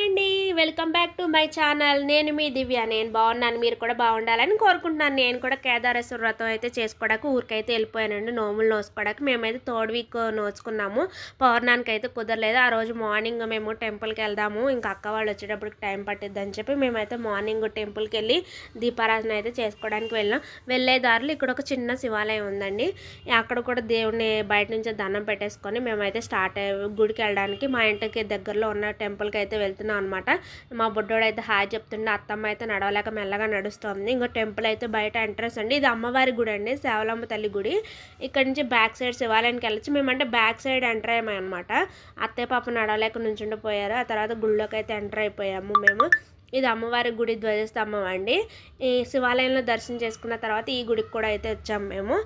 Hi అండి welcome back to my channel. నేను మీ దివ్య. నేను బాగున్నాను. మీరు కూడా బాగుండాలని కోరుకుంటున్నాను. నేను కూడా కేదారేశ్వర వ్రతం అయితే చేసుకోవడానికి ఊరికైతే వెళ్ళిపోయానండి. నోములు నోసుకోవడానికి మేమైతే థర్డ్ వీక్ నోచుకున్నాము. పౌర్ణానికి అయితే కుదరలేదు. ఆ రోజు మార్నింగ్ మేము టెంపుల్కి వెళ్దాము. ఇంకా అక్క వాళ్ళు వచ్చేటప్పటికి టైం పట్టిద్దని చెప్పి మేమైతే మార్నింగ్ టెంపుల్కి వెళ్ళి దీపారాధన అయితే చేసుకోవడానికి వెళ్ళాం. వెళ్ళే దారిలో ఇక్కడ ఒక చిన్న శివాలయం ఉందండి. అక్కడ కూడా దేవుడిని బయట నుంచి దండం పెట్టేసుకొని మేమైతే స్టార్ట్ గుడికి వెళ్ళడానికి మా ఇంటికి దగ్గరలో ఉన్న టెంపుల్కి అయితే వెళ్తున్నాం అనమాట మా బుడ్డోడు అయితే హాయ్ చెప్తుండే అత్తమ్మ అయితే నడవలేక మెల్లగా నడుస్తుంది. ఇంకో టెంపుల్ అయితే బయట ఎంట్రన్స్ అండి. ఇది అమ్మవారి గుడి అండి సేవలమ్మ తల్లి గుడి. ఇక్కడ నుంచి బ్యాక్ సైడ్ శివాలయానికి వెళ్ళచ్చు. మేమంటే బ్యాక్ సైడ్ ఎంటర్ అయ్యామన్నమాట. అత్తయ్య పాప నడవలేక నుంచుండిపోయారు. ఆ తర్వాత గుళ్ళోకి అయితే ఎంటర్ అయిపోయాము మేము. ఇది అమ్మవారి గుడి ధ్వజస్తంభం అండి. ఈ శివాలయంలో దర్శనం చేసుకున్న తర్వాత ఈ గుడికి కూడా అయితే వచ్చాము మేము.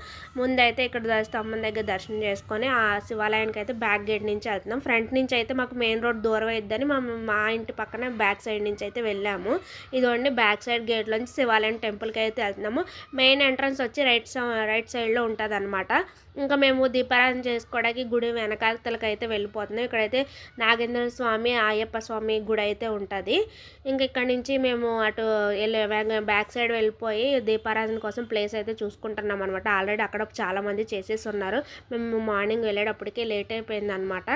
ముందైతే ఇక్కడ ధ్వజస్తంభం దగ్గర దర్శనం చేసుకొని ఆ శివాలయానికి అయితే బ్యాక్ గేట్ నుంచి వెళ్తున్నాం. ఫ్రంట్ నుంచి అయితే మాకు మెయిన్ రోడ్ దూరం అయిద్దని మా మా ఇంటి పక్కన బ్యాక్ సైడ్ నుంచి అయితే వెళ్ళాము. ఇదిగోండి బ్యాక్ సైడ్ గేట్లోంచి శివాలయం టెంపుల్కి అయితే వెళ్తున్నాము. మెయిన్ ఎంట్రన్స్ వచ్చి రైట్ రైట్ సైడ్లో ఉంటుంది అనమాట ఇంకా మేము దీపారాధన చేసుకోవడానికి గుడి వెనకాలకి అయితే వెళ్ళిపోతున్నాం. ఇక్కడైతే నాగేంద్ర స్వామి అయ్యప్ప స్వామి గుడి అయితే ఉంటుంది. ఇంకా ఇక్కడ నుంచి మేము అటు వెళ్ళి బ్యాక్ సైడ్ వెళ్ళిపోయి దీపారాధన కోసం ప్లేస్ అయితే చూసుకుంటున్నాం అనమాట ఆల్రెడీ అక్కడ చాలామంది చేసేసి ఉన్నారు. మేము మార్నింగ్ వెళ్ళేటప్పటికే లేట్ అయిపోయింది అనమాట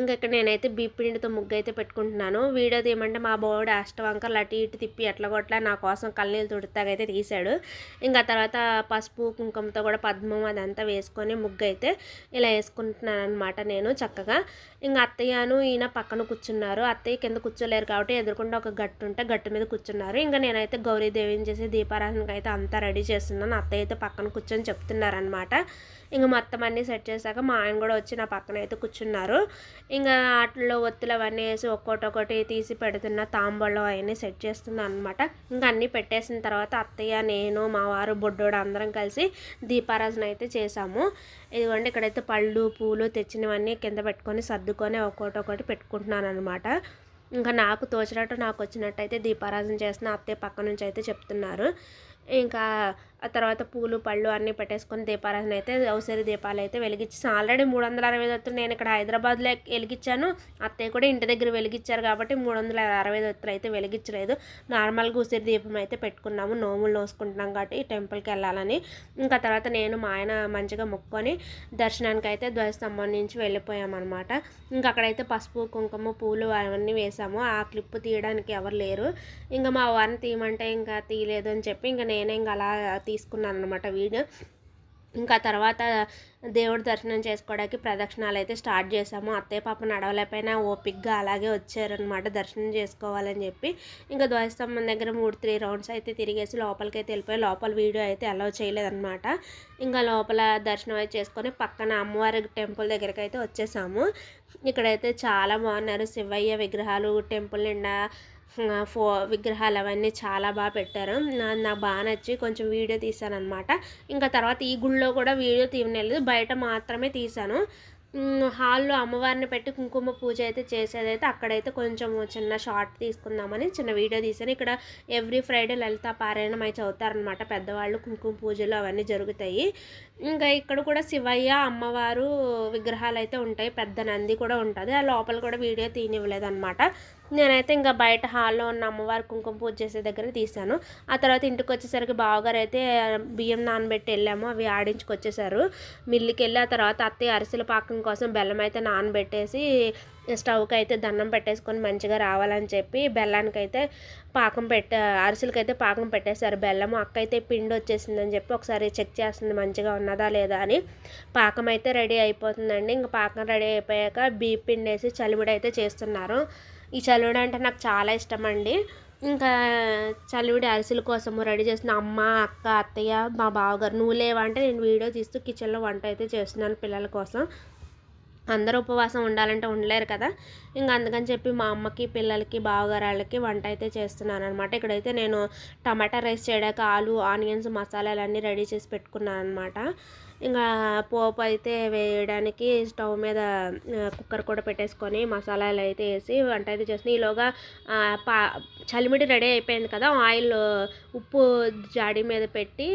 ఇంకా ఇక్కడ నేనైతే బీపిండితో ముగ్గు అయితే పెట్టుకుంటున్నాను. వీడియో తీయమంటే మా బోర్డు అష్టవంకర్లు అటు ఇటు తిప్పి ఎట్లా కొట్లా నా కోసం కళ్ళనీళ్ళు తుడితాగైతే తీశాడు ఇంకా తర్వాత పసుపు కుంకుమతో కూడా పద్మం అదంతా వేసుకొని ముగ్గు అయితే ఇలా వేసుకుంటున్నాను అనమాట నేను చక్కగా. ఇంకా అత్తయ్యను ఈయన పక్కన కూర్చున్నారు. అత్తయ్య కింద కూర్చోలేరు కాబట్టి ఎదురుకుండా ఒక గట్టు ఉంటే గట్టు మీద కూర్చున్నారు. ఇంకా నేనైతే గౌరీదేవిని చేసి దీపారాధనకి అయితే అంతా రెడీ చేస్తున్నాను. అత్తయ్య అయితే పక్కన కూర్చొని చెప్తున్నారనమాట ఇంకా మొత్తం అన్నీ సెట్ చేశాక మా ఆయన కూడా వచ్చి నా పక్కన అయితే కూర్చున్నారు. ఇంకా వాటిలో ఒత్తులు అవన్నీ వేసి ఒక్కొక్కటి ఒకటి తీసి పెడుతున్న తాంబళ్ళం అవన్నీ సెట్ చేస్తున్నాను అనమాట ఇంకా అన్నీ పెట్టేసిన తర్వాత అత్తయ్య నేను మా వారు బొడ్డోడు అందరం కలిసి దీపారాజన అయితే చేసాము. ఇదిగోండి ఇక్కడైతే పళ్ళు పూలు తెచ్చినవన్నీ కింద పెట్టుకొని సర్దుకొని ఒక్కొక్కటి ఒకటి పెట్టుకుంటున్నాను అనమాట ఇంకా నాకు తోచినట్టు నాకు వచ్చినట్టు అయితే దీపారాధన చేసిన అత్తయ్య పక్క నుంచి అయితే చెప్తున్నారు. ఇంకా ఆ తర్వాత పూలు పళ్ళు అన్నీ పెట్టేసుకొని దీపారాధన అయితే ఔషధ దీపాలు అయితే వెలిగించాను ఆల్రెడీ మూడు వందల అరవై దత్తులు నేను ఇక్కడ హైదరాబాద్లో వెలిగించాను. అత్తయ్య కూడా ఇంటి దగ్గర వెలిగించారు కాబట్టి మూడు వందల అరవై దత్తులు అయితే వెలిగించలేదు. నార్మల్గా ఉసిరి దీపం అయితే పెట్టుకున్నాము. నోములు నోసుకుంటున్నాం కాబట్టి టెంపుల్కి వెళ్ళాలని. ఇంకా తర్వాత నేను మా ఆయన మంచిగా మొక్కొని దర్శనానికి అయితే ధ్వజస్తంభం నుంచి వెళ్ళిపోయామన్నమాట. ఇంకా అక్కడైతే పసుపు కుంకుమ పూలు అవన్నీ వేసాము. ఆ క్లిప్ తీయడానికి ఎవరు లేరు. ఇంకా మా వారిని తీయమంటే ఇంకా తీయలేదు అని చెప్పి ఇంకా నేనే ఇంకా అలా తీసుకున్నాను అనమాట వీడియో. ఇంకా తర్వాత దేవుడి దర్శనం చేసుకోవడానికి ప్రదక్షిణాలు అయితే స్టార్ట్ చేసాము అత్తయ్య పాప నడవలేకపోయినా ఓపిక్గా అలాగే వచ్చారనమాట దర్శనం చేసుకోవాలని చెప్పి. ఇంకా ధ్వజస్తంభం దగ్గర మూడు త్రీ రౌండ్స్ అయితే తిరిగేసి లోపలికి అయితే వెళ్ళిపోయి లోపల వీడియో అయితే అలౌ చేయలేదన్నమాట. ఇంకా లోపల దర్శనం అయితే చేసుకొని పక్కన అమ్మవారి టెంపుల్ దగ్గరికి అయితే వచ్చేసాము. ఇక్కడైతే చాలా బాగున్నారు. శివయ్య విగ్రహాలు టెంపుల్ నిండా ఫో విగ్రహాలు అవన్నీ చాలా బాగా పెట్టారు. నాకు బాగా నచ్చి కొంచెం వీడియో తీసాను అనమాట ఇంకా తర్వాత ఈ గుళ్ళో కూడా వీడియో తీయలేదు. బయట మాత్రమే తీశాను. హాల్లో అమ్మవారిని పెట్టి కుంకుమ పూజ అయితే చేసేదైతే అక్కడైతే కొంచెం చిన్న షార్ట్ తీసుకుందామని చిన్న వీడియో తీసాను ఇక్కడ ఎవ్రీ ఫ్రైడే లలిత పారాయణం అయితే చదువుతారనమాట పెద్దవాళ్ళు కుంకుమ పూజలు అవన్నీ జరుగుతాయి. ఇంకా ఇక్కడ కూడా శివయ్య అమ్మవారు విగ్రహాలు అయితే ఉంటాయి. పెద్ద నంది కూడా ఉంటుంది. ఆ లోపల కూడా వీడియో తీనివ్వలేదు అనమాట నేనైతే ఇంకా బయట హాల్లో ఉన్న అమ్మవారి కుంకుమ పూజ చేసే దగ్గర తీశాను. ఆ తర్వాత ఇంటికి వచ్చేసరికి బావగారు అయితే బియ్యం నానబెట్టి వెళ్ళాము. అవి ఆడించుకొచ్చేసారు. మిల్లుకి వెళ్ళి ఆ తర్వాత అత్తయ్య అరిసెల పాకం కోసం బెల్లం అయితే నానబెట్టేసి స్టవ్కి అయితే దండం పెట్టేసుకొని మంచిగా రావాలని చెప్పి బెల్లానికి అయితే పాకం పెట్ట అరిసెలకి అయితే పాకం పెట్టేశారు. బెల్లం అక్క అయితే పిండి వచ్చేసిందని చెప్పి ఒకసారి చెక్ చేస్తుంది మంచిగా ఉన్నదా లేదా అని. పాకం అయితే రెడీ అయిపోతుందండి. ఇంకా పాకం రెడీ అయిపోయాక బీ పిండి వేసి చలివిడి అయితే చేస్తున్నారు. ఈ చలివిడి అంటే నాకు చాలా ఇష్టం అండి ఇంకా చలివిడి అరిసెల కోసము రెడీ చేసిన అమ్మ అక్క అత్తయ్య మా బావగారు నువ్వు లేవంటే నేను వీడియో తీస్తూ కిచెన్లో వంట అయితే చేస్తున్నాను పిల్లల కోసం. అందరూ ఉపవాసం ఉండాలంటే ఉండలేరు కదా. ఇంకా అందుకని చెప్పి మా అమ్మకి పిల్లలకి బావగారాళ్ళకి వంట అయితే చేస్తున్నాను అనమాట ఇక్కడైతే నేను టమాటా రైస్ చేయడానికి ఆలు ఆనియన్స్ మసాలాలు అన్నీ రెడీ చేసి పెట్టుకున్నాను అనమాట ఇంకా పోపు అయితే వేయడానికి స్టవ్ మీద కుక్కర్ కూడా పెట్టేసుకొని మసాలాలు అయితే వేసి వంట అయితే చేసిన ఈలోగా పా చలిమిడి రెడీ అయిపోయింది కదా ఆయిల్ ఉప్పు జాడి మీద పెట్టి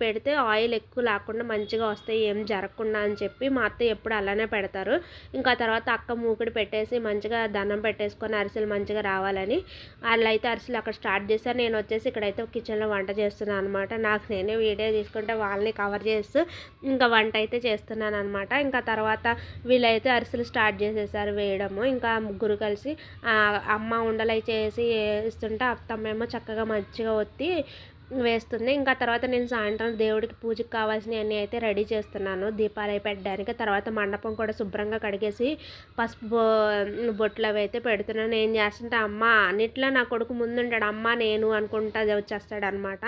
పెడితే ఆయిల్ ఎక్కువ లేకుండా మంచిగా వస్తాయి ఏం జరగకుండా అని చెప్పి మా అత్త ఎప్పుడు అలానే పెడతారు. ఇంకా తర్వాత అక్క మూకుడు పెట్టేసి మంచిగా దండం పెట్టేసుకొని అరిసెలు మంచిగా రావాలని వాళ్ళు అయితే అరిసెలు అక్కడ స్టార్ట్ చేశారు. నేను వచ్చేసి ఇక్కడైతే కిచెన్లో వంట చేస్తున్నాను అనమాట నాకు నేనే వీడియో తీసుకుంటే వాళ్ళని కవర్ చేస్తూ ఇంకా వంట అయితే చేస్తున్నాను అనమాట ఇంకా తర్వాత వీళ్ళైతే అరిసెలు స్టార్ట్ చేసేసారు వేయడము. ఇంకా ముగ్గురు కలిసి అమ్మ ఉండలు చేసి ఇస్తుంటే అత్తమ్మేమో చక్కగా మంచిగా ఒత్తి వేస్తుంది. ఇంకా తర్వాత నేను సాయంత్రం దేవుడికి పూజకి కావాల్సినవన్నీ అయితే రెడీ చేస్తున్నాను. దీపాలు అయి పెట్టడానికి తర్వాత మండపం కూడా శుభ్రంగా కడిగేసి పసుపు బొట్లు అవి అయితే పెడుతున్నాను. ఏం చేస్తుంటే అమ్మ అన్నిట్లో నా కొడుకు ముందుంటాడు. అమ్మ నేను అనుకుంటా వచ్చేస్తాడు అనమాట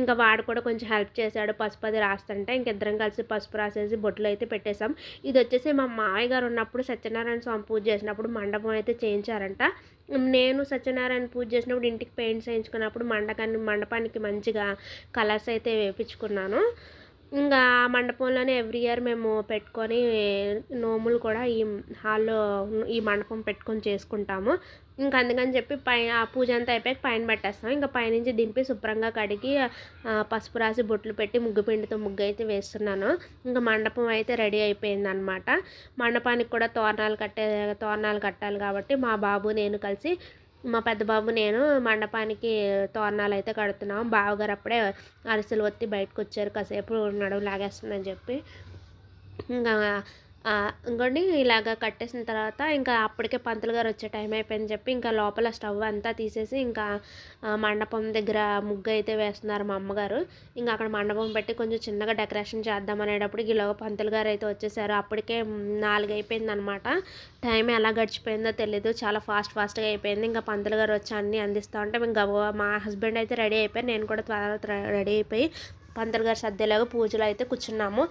ఇంకా వాడు కూడా కొంచెం హెల్ప్ చేశాడు. పసుపు అది రాస్తుంటే ఇంకిద్దరం కలిసి పసుపు రాసేసి బొట్లు అయితే పెట్టేశాం. ఇది వచ్చేసి మా మామయ్య గారు ఉన్నప్పుడు సత్యనారాయణ స్వామి పూజ చేసినప్పుడు మండపం అయితే చేయించారంట. నేను సత్యనారాయణ పూజ చేసినప్పుడు ఇంటికి పెయింట్స్ వేయించుకున్నప్పుడు మండకాన్ని మండపానికి మంచిగా కలర్స్ అయితే వేపించుకున్నాను. ఇంకా మండపంలోనే ఎవ్రీ ఇయర్ మేము పెట్టుకొని నోములు కూడా ఈ హాల్లో ఈ మండపం పెట్టుకొని చేసుకుంటాము. ఇంకా అందుకని చెప్పి పై ఆ పూజ అంతా అయిపోయాక పైన పెట్టేస్తాం. ఇంకా పైనుంచి దింపి శుభ్రంగా కడిగి పసుపు రాసి బొట్లు పెట్టి ముగ్గు పిండితో ముగ్గు అయితే వేస్తున్నాను. ఇంకా మండపం అయితే రెడీ అయిపోయింది అనమాట మండపానికి కూడా తోరణాలు కట్టే తోరణాలు కట్టాలి కాబట్టి మా బాబు నేను కలిసి మా పెద్ద బాబు నేను మండపానికి తోరణాలు అయితే కడుతున్నాం. బావగారు అప్పుడే అరిసెలు ఒత్తి బయటకు వచ్చారు కాసేపు నడువు లాగేస్తుందని చెప్పి. ఇంకా ఇంకోండి ఇలాగ కట్టేసిన తర్వాత ఇంకా అప్పటికే పంతులు గారు వచ్చే టైం అయిపోయింది చెప్పి ఇంకా లోపల స్టవ్ అంతా తీసేసి ఇంకా మండపం దగ్గర ముగ్గు అయితే వేస్తున్నారు మా అమ్మగారు. ఇంకా అక్కడ మండపం పెట్టి కొంచెం చిన్నగా డెకరేషన్ చేద్దాం అనేటప్పుడు ఈలోగా పంతులు గారు అయితే వచ్చేసారు. అప్పటికే నాలుగు అయిపోయింది అనమాట టైం ఎలా గడిచిపోయిందో తెలియదు చాలా ఫాస్ట్ ఫాస్ట్గా అయిపోయింది. ఇంకా పంతులు గారు వచ్చి అన్నీ అందిస్తూ ఉంటే ఇంకా మా హస్బెండ్ అయితే రెడీ అయిపోయి నేను కూడా త్వరగా రెడీ అయిపోయి పంతులు గారు సర్దేలాగా పూజలు అయితే కూర్చున్నాము.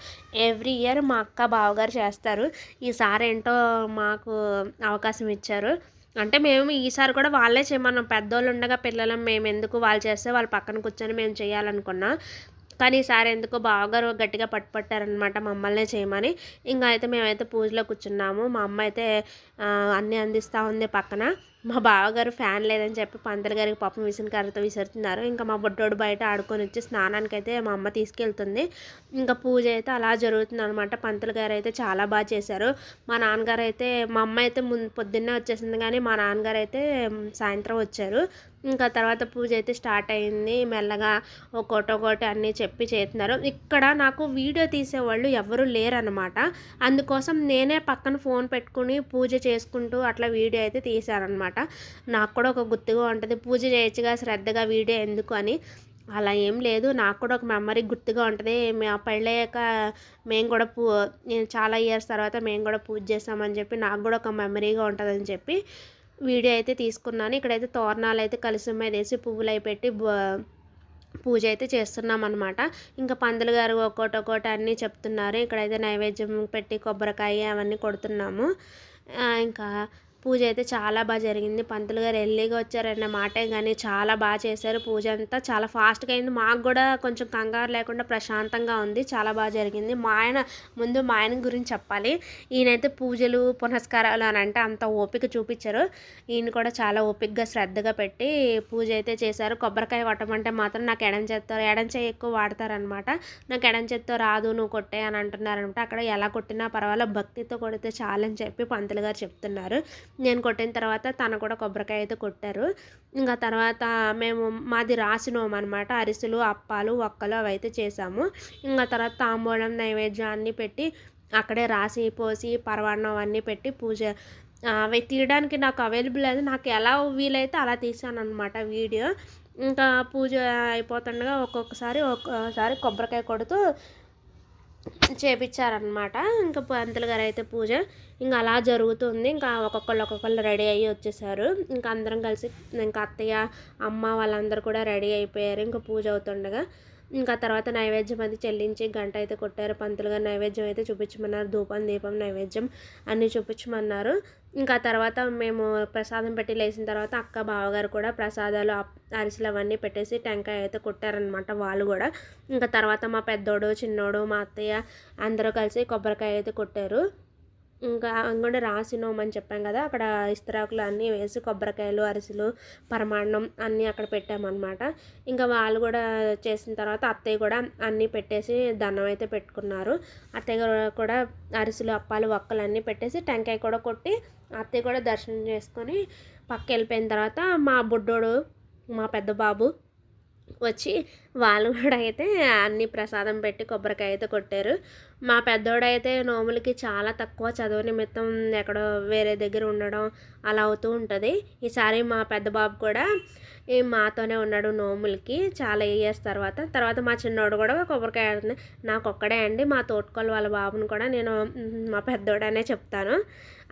ఎవ్రీ ఇయర్ మా అక్క బావగారు చేస్తారు. ఈసారి ఏంటో మాకు అవకాశం ఇచ్చారు. అంటే మేము ఈసారి కూడా వాళ్ళే చేయమన్నాం. పెద్దోళ్ళు ఉండగా పిల్లలం మేము ఎందుకు వాళ్ళు చేస్తే వాళ్ళు పక్కన కూర్చొని మేము చేయాలనుకున్నాం. కానీ ఈసారి ఎందుకో బావగారు గట్టిగా పట్టుపట్టారనమాట మమ్మల్నే చేయమని. ఇంకా అయితే మేమైతే పూజలో కూర్చున్నాము. మా అమ్మ అయితే అన్నీ అందిస్తూ ఉంది పక్కన. మా బావగారు ఫ్యాన్ లేదని చెప్పి పంతులు గారికి పాపం కర్రతో విసురుతున్నారు. ఇంకా మా బుడ్డోడు బయట ఆడుకొని వచ్చి స్నానానికి అయితే మా అమ్మ తీసుకెళ్తుంది. ఇంకా పూజ అయితే అలా జరుగుతుంది అనమాట పంతులు గారు అయితే చాలా బాగా చేశారు. మా నాన్నగారు అయితే మా అమ్మ అయితే ముందు పొద్దున్నే వచ్చేసింది కానీ మా నాన్నగారు అయితే సాయంత్రం వచ్చారు. ఇంకా తర్వాత పూజ అయితే స్టార్ట్ అయింది. మెల్లగా ఒక్కోటి ఒకటి అన్నీ చెప్పి చేస్తున్నారు. ఇక్కడ నాకు వీడియో తీసేవాళ్ళు ఎవరు లేరనమాట అందుకోసం నేనే పక్కన ఫోన్ పెట్టుకుని పూజ చేసుకుంటూ అట్లా వీడియో అయితే తీశారనమాట నాకు కూడా ఒక గుర్తుగా ఉంటుంది. పూజ చేయొచ్చుగా శ్రద్ధగా వీడియో ఎందుకు అని. అలా ఏం లేదు. నాకు కూడా ఒక మెమరీ గుర్తుగా ఉంటుంది. పెళ్ళయ్యాక మేము కూడా పూ చాలా ఇయర్స్ తర్వాత మేము కూడా పూజ చేస్తామని చెప్పి నాకు కూడా ఒక మెమరీగా ఉంటుందని చెప్పి వీడియో అయితే తీసుకున్నాను. ఇక్కడైతే తోరణాలు అయితే కలిసి మీద వేసి పువ్వులు అయి పెట్టి పూజ అయితే చేస్తున్నాం అనమాట ఇంకా పందులు గారు ఒక్కోటి ఒక్కోటి అన్నీ చెప్తున్నారు. ఇక్కడైతే నైవేద్యం పెట్టి కొబ్బరికాయ అవన్నీ కొడుతున్నాము. ఇంకా పూజ అయితే చాలా బాగా జరిగింది. పంతులు గారు ఎల్లీగా వచ్చారన్న మాటే కానీ చాలా బాగా చేశారు పూజ అంతా. చాలా ఫాస్ట్గా అయింది. మాకు కూడా కొంచెం కంగారు లేకుండా ప్రశాంతంగా ఉంది. చాలా బాగా జరిగింది. మా ఆయన ముందు మా ఆయన గురించి చెప్పాలి. ఈయనైతే పూజలు పునస్కారాలు అని అంటే అంత ఓపిక చూపించారు. ఈయన కూడా చాలా ఓపికగా శ్రద్ధగా పెట్టి పూజ అయితే చేశారు. కొబ్బరికాయ కొట్టమంటే మాత్రం నాకు ఎడం చేత్తో ఎడం చేయి ఎక్కువ వాడతారనమాట నాకు ఎడం చేత్తో రాదు నువ్వు కొట్టే అని అంటున్నారనమాట అక్కడ ఎలా కొట్టినా పర్వాలేదు. భక్తితో కొడితే చాలని చెప్పి పంతులు గారు చెప్తున్నారు. నేను కొట్టిన తర్వాత తను కూడా కొబ్బరికాయ అయితే కొట్టారు. ఇంకా తర్వాత మేము మాది రాసినోం అనమాట అరిసెలు అప్పాలు ఒక్కలు అవి అయితే చేసాము. ఇంకా తర్వాత తాంబూలం నైవేద్యాన్ని పెట్టి అక్కడే రాసి పోసి పరవాన్నం అవన్నీ పెట్టి పూజ. అవి తీయడానికి నాకు అవైలబుల్ లేదు. నాకు ఎలా వీలైతే అలా తీసాను అనమాట వీడియో. ఇంకా పూజ అయిపోతుండగా ఒక్కొక్కసారి ఒక్కొక్కసారి కొబ్బరికాయ కొడుతూ చేపించారనమాట ఇంకా పంతులు గారు అయితే పూజ ఇంకా అలా జరుగుతుంది. ఇంకా ఒక్కొక్కళ్ళు ఒక్కొక్కళ్ళు రెడీ అయ్యి వచ్చేసారు. ఇంకా అందరం కలిసి ఇంకా అత్తయ్య అమ్మ వాళ్ళందరూ కూడా రెడీ అయిపోయారు. ఇంకా పూజ అవుతుండగా ఇంకా తర్వాత నైవేద్యం అది చెల్లించి గంట అయితే కొట్టారు. పంతులు గారు నైవేద్యం అయితే చూపించమన్నారు. ధూపం దీపం నైవేద్యం అన్నీ చూపించమన్నారు. ఇంకా తర్వాత మేము ప్రసాదం పెట్టి లేచిన తర్వాత అక్క బావగారు కూడా ప్రసాదాలు అరిసెలు అవన్నీ పెట్టేసి టెంకాయ అయితే కొట్టారనమాట వాళ్ళు కూడా. ఇంకా తర్వాత మా పెద్దోడు చిన్నోడు మా అత్తయ్య అందరూ కలిసి కొబ్బరికాయ అయితే కొట్టారు. ఇంకా అంగడి రాసినోమని చెప్పాం కదా. అక్కడ ఇస్తరాకులు అన్నీ వేసి కొబ్బరికాయలు అరిసెలు పరమాన్నం అన్నీ అక్కడ పెట్టామన్నమాట. ఇంకా వాళ్ళు కూడా చేసిన తర్వాత అత్తయ్య కూడా అన్నీ పెట్టేసి దండం అయితే పెట్టుకున్నారు. అత్తయ్య కూడా అరిసెలు అప్పాలు ఒక్కలు అన్నీ పెట్టేసి టెంకాయ కూడా కొట్టి అత్తయ్య కూడా దర్శనం చేసుకొని పక్క వెళ్ళిపోయిన తర్వాత మా బుడ్డోడు మా పెద్ద బాబు వచ్చి వాళ్ళు కూడా అయితే అన్ని ప్రసాదం పెట్టి కొబ్బరికాయ అయితే కొట్టారు. మా పెద్దోడైతే నోములకి చాలా తక్కువ చదువు నిమిత్తం ఎక్కడో వేరే దగ్గర ఉండడం అలా అవుతూ ఉంటుంది. ఈసారి మా పెద్ద బాబు కూడా ఈ మాతోనే ఉన్నాడు నోములకి చాలా ఇయర్స్ తర్వాత. తర్వాత మా చిన్నోడు కూడా కొబ్బరికాయ నాకు ఒక్కడే అండి మా తోటకోళ్ళ వాళ్ళ బాబుని కూడా నేను మా పెద్దోడనే చెప్తాను.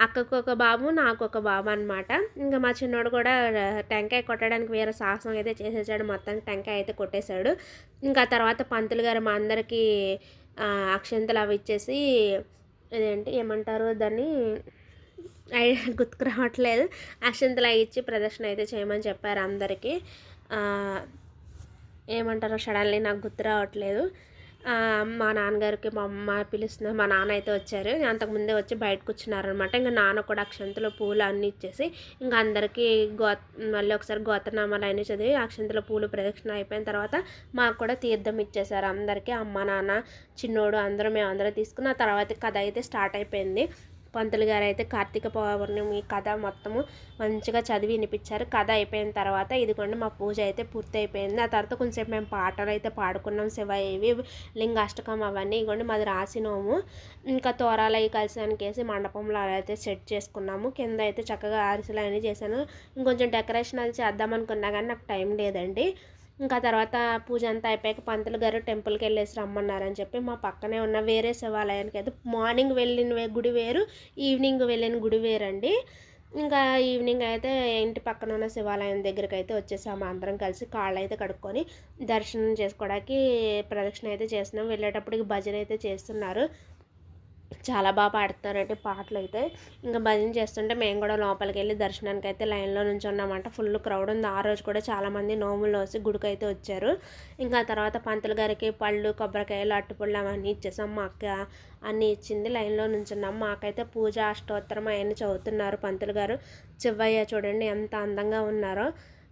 అక్కకు ఒక బాబు నాకు ఒక బాబు అనమాట ఇంకా మా చిన్నోడు కూడా టెంకాయ కొట్టడానికి వేరే సాహసం అయితే చేసేసాడు. మొత్తం టెంకాయ అయితే కొట్టేశాడు. ఇంకా తర్వాత పంతులు గారు మా అందరికీ అక్షంతలు అవి ఇచ్చేసి ఇదేంటి ఏమంటారు దాన్ని? గుర్తుకు రావట్లేదు. అక్షంతలు అవి ఇచ్చి ప్రదర్శన అయితే చేయమని చెప్పారు అందరికీ. ఏమంటారో సడన్లీ నాకు గుర్తు రావట్లేదు. మా నాన్నగారికి మా అమ్మ పిలుస్తున్న మా నాన్న అయితే వచ్చారు. అంతకుముందే వచ్చి బయట కూర్చున్నారనమాట ఇంకా నాన్న కూడా అక్షంతలో పూలు అన్నీ ఇచ్చేసి ఇంకా అందరికీ గో మళ్ళీ ఒకసారి గోత్రనామాలు అన్నీ చదివి అక్షంతల పూలు ప్రదక్షిణ అయిపోయిన తర్వాత మాకు కూడా తీర్థం ఇచ్చేసారు అందరికీ. అమ్మ నాన్న చిన్నోడు అందరూ మేము అందరూ తీసుకున్న తర్వాత కథ అయితే స్టార్ట్ అయిపోయింది. పంతులు గారు అయితే కార్తీక పౌర్ణమి కథ మొత్తము మంచిగా చదివి వినిపించారు. కథ అయిపోయిన తర్వాత ఇదిగోండి మా పూజ అయితే పూర్తి అయిపోయింది ఆ తర్వాత కొంచెంసేపు మేము పాటలు అయితే పాడుకున్నాం. శివ ఇవి లింగాష్టకం అవన్నీ ఇగోండి మాది రాసినాము. ఇంకా తోరాలు అవి కలిసానికి వేసి మండపంలో అయితే సెట్ చేసుకున్నాము. కింద అయితే చక్కగా అరిసెలు అన్నీ చేశాను. ఇంకొంచెం డెకరేషన్ అది చేద్దాం అనుకున్నా కానీ నాకు టైం లేదండి. ఇంకా తర్వాత పూజ అంతా అయిపోయాక పంతులు గారు టెంపుల్కి వెళ్ళేసి రమ్మన్నారని చెప్పి మా పక్కనే ఉన్న వేరే శివాలయానికి అయితే మార్నింగ్ వెళ్ళిన గుడి వేరు ఈవినింగ్ వెళ్ళిన గుడి వేరండి. ఇంకా ఈవినింగ్ అయితే ఇంటి పక్కన ఉన్న శివాలయం దగ్గరికి అయితే వచ్చేసాము అందరం కలిసి కాళ్ళు అయితే కడుక్కొని దర్శనం చేసుకోవడానికి ప్రదక్షిణ అయితే చేస్తున్నాం. వెళ్ళేటప్పటికి భజన అయితే చేస్తున్నారు. చాలా బాగా పాడతారండి పాటలు అయితే ఇంకా భజన చేస్తుంటే మేము కూడా లోపలికి వెళ్ళి దర్శనానికి అయితే లైన్లో నుంచి ఉన్నామంట ఫుల్ క్రౌడ్ ఉంది. ఆ రోజు కూడా చాలామంది నోములు వచ్చి గుడికి అయితే వచ్చారు. ఇంకా తర్వాత పంతులు గారికి పళ్ళు కొబ్బరికాయలు అట్టుపళ్ళు అవన్నీ ఇచ్చేసాం. మా అక్క అన్నీ ఇచ్చింది. లైన్లో నుంచున్నాం. మాకైతే పూజ అష్టోత్తరం అవన్నీ చదువుతున్నారు పంతులు గారు. చివ్వయ్య చూడండి ఎంత అందంగా ఉన్నారో.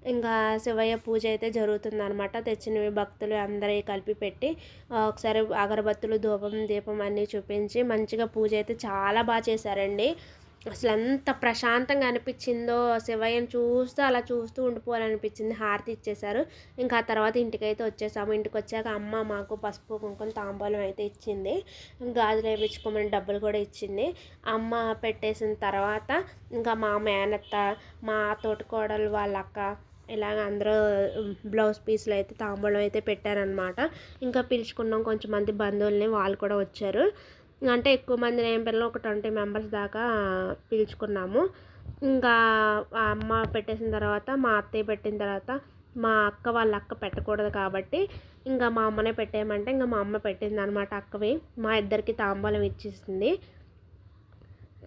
ఇంకా శివయ్య పూజ అయితే జరుగుతుందనమాట తెచ్చినవి భక్తులు అందరివి కలిపి పెట్టి ఒకసారి అగరబత్తులు ధూపం దీపం అన్నీ చూపించి మంచిగా పూజ అయితే చాలా బాగా చేశారండి. అసలు ఎంత ప్రశాంతంగా అనిపించిందో శివయ్యను చూస్తూ అలా చూస్తూ ఉండిపోవాలనిపించింది. హారతి ఇచ్చేశారు. ఇంకా ఆ తర్వాత ఇంటికైతే వచ్చేసాము. ఇంటికి వచ్చాక అమ్మ మాకు పసుపు కుంకుమ తాంబూలం అయితే ఇచ్చింది. గాజులు వేయించుకోమని డబ్బులు కూడా ఇచ్చింది. అమ్మ పెట్టేసిన తర్వాత ఇంకా మా మేనత్త మా తోటికోడలు వాళ్ళ అక్క ఇలాగ అందరూ బ్లౌజ్ పీస్లు అయితే తాంబూలం అయితే పెట్టారనమాట. ఇంకా పిలుచుకున్నాం కొంచెం మంది బంధువుల్ని వాళ్ళు కూడా వచ్చారు. అంటే ఎక్కువ మంది ఏం పిల్లలు ఒక ట్వంటీ మెంబర్స్ దాకా పిలుచుకున్నాము. ఇంకా అమ్మ పెట్టేసిన తర్వాత మా అత్తయ్య పెట్టిన తర్వాత మా అక్క వాళ్ళ అక్క పెట్టకూడదు కాబట్టి ఇంకా మా అమ్మనే పెట్టేయమంటే ఇంకా మా అమ్మ పెట్టింది అనమాట అక్కవి. మా ఇద్దరికి తాంబూలం ఇచ్చేసింది.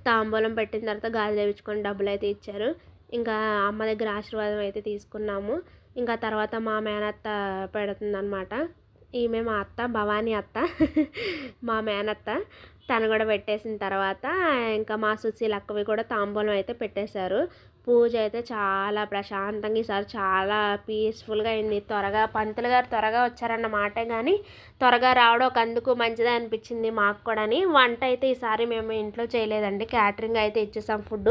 తాంబూలం పెట్టిన తర్వాత గాజు వేయించుకొని డబ్బులు అయితే ఇచ్చారు. ఇంకా అమ్మ దగ్గర ఆశీర్వాదం అయితే తీసుకున్నాము. ఇంకా తర్వాత మా మేనత్త పెడుతుందనమాట ఈమె మా అత్త భవానీ అత్త మా మేనత్త. తను కూడా పెట్టేసిన తర్వాత ఇంకా మా సుశీల అక్కవి కూడా తాంబూలం అయితే పెట్టేశారు. పూజ అయితే చాలా ప్రశాంతంగా ఈసారి చాలా పీస్ఫుల్గా అయింది. త్వరగా పంతులు గారు త్వరగా వచ్చారన్నమాట కానీ త్వరగా రావడం ఒక అందుకు మంచిదే అనిపించింది మాకు కూడా వంట అయితే ఈసారి మేము ఇంట్లో చేయలేదండి. క్యాటరింగ్ అయితే ఇచ్చేసాం ఫుడ్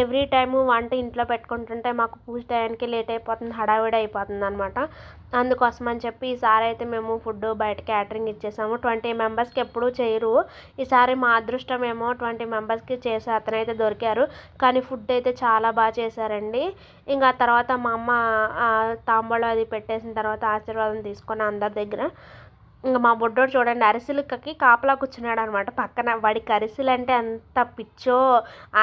ఎవ్రీ టైము వంట ఇంట్లో పెట్టుకుంటుంటే మాకు పూజ టైంకి లేట్ అయిపోతుంది హడావిడి అయిపోతుంది అనమాట అందుకోసం అని చెప్పి ఈసారి అయితే మేము ఫుడ్ బయట క్యాటరింగ్ ఇచ్చేసాము. ట్వంటీ మెంబర్స్కి ఎప్పుడూ చేయరు. ఈసారి మా అదృష్టం ఏమో ట్వంటీ మెంబర్స్కి చేసే అతనైతే దొరికారు. కానీ ఫుడ్ అయితే చాలా బాగా చేశారండి. ఇంకా తర్వాత మా అమ్మ తాంబూలం అది పెట్టేసిన తర్వాత ఆశీర్వాదం తీసుకొని అందరి దగ్గర ఇంకా మా బుడ్డోడు చూడండి అరిసెలకి కాపలా కూర్చున్నాడు అనమాట పక్కన వాడికి అరిసెలు అంటే అంత పిచ్చో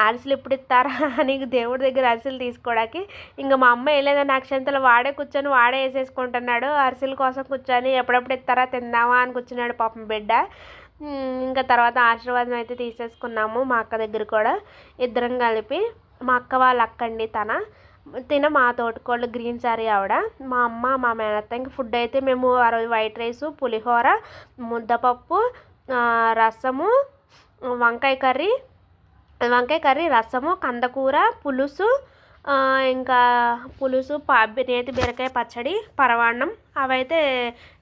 అరిసెలు ఎప్పుడు ఇస్తారా అని దేవుడి దగ్గర అరిసెలు తీసుకోవడానికి. ఇంకా మా అమ్మ వెళ్ళేదా నాకు చెంతలు వాడే కూర్చొని వాడే వేసేసుకుంటున్నాడు. అరిసెల కోసం కూర్చొని ఎప్పుడెప్పుడు ఇస్తారా తిందామా అని కూర్చున్నాడు పాపం బిడ్డ. ఇంకా తర్వాత ఆశీర్వాదం అయితే తీసేసుకున్నాము మా అక్క దగ్గర కూడా. ఇద్దరం కలిపి మా అక్క వాళ్ళ అక్క అండి తన. తిన మా తోటకోళ్ళు గ్రీన్ సారీ ఆవిడ. మా అమ్మ మా మేనత్త ఇంక ఫుడ్ అయితే మేము ఆ రోజు వైట్ రైస్ పులిహోర ముద్దపప్పు రసము వంకాయ కర్రీ వంకాయ కర్రీ రసము కందకూర పులుసు ఇంకా పులుసు పా నేతి బీరకాయ పచ్చడి పరవాన్నం అవైతే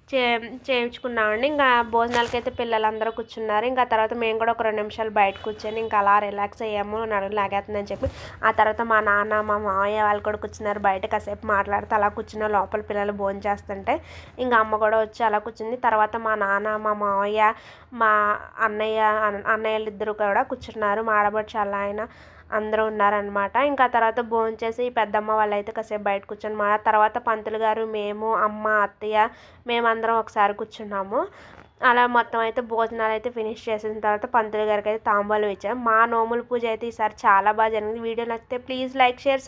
చే చేయించుకున్నామండి. ఇంకా భోజనాలకైతే పిల్లలందరూ కూర్చున్నారు. ఇంకా తర్వాత మేము కూడా ఒక రెండు నిమిషాలు బయట కూర్చొని ఇంకా అలా రిలాక్స్ అయ్యాము. నడుము లాగేస్తుందని చెప్పి ఆ తర్వాత మా నాన్న మా మామయ్య వాళ్ళు కూడా కూర్చున్నారు. బయట కాసేపు మాట్లాడుతూ అలా కూర్చున్న లోపల పిల్లలు భోజనం చేస్తుంటే ఇంకా అమ్మ కూడా వచ్చి అలా కూర్చుంది. తర్వాత మా నాన్న మా మామయ్య మా అన్నయ్య అన్నయ్యలు ఇద్దరు కూడా కూర్చున్నారు. మా ఆడబడుచు అలా ఆయన అందరూ ఉన్నారనమాట ఇంకా తర్వాత భోజనం చేసి పెద్దమ్మ వాళ్ళు అయితే కాసేపు బయట కూర్చొని మా తర్వాత పంతులు గారు మేము అమ్మ అత్తయ్య మేమందరం ఒకసారి కూర్చున్నాము. అలా మొత్తం అయితే భోజనాలు అయితే ఫినిష్ చేసిన తర్వాత పంతులు గారికి అయితే తాంబూలం ఇచ్చాం. మా నోముల పూజ అయితే ఈసారి చాలా బాగా జరిగింది. వీడియో నచ్చితే ప్లీజ్ లైక్ షేర్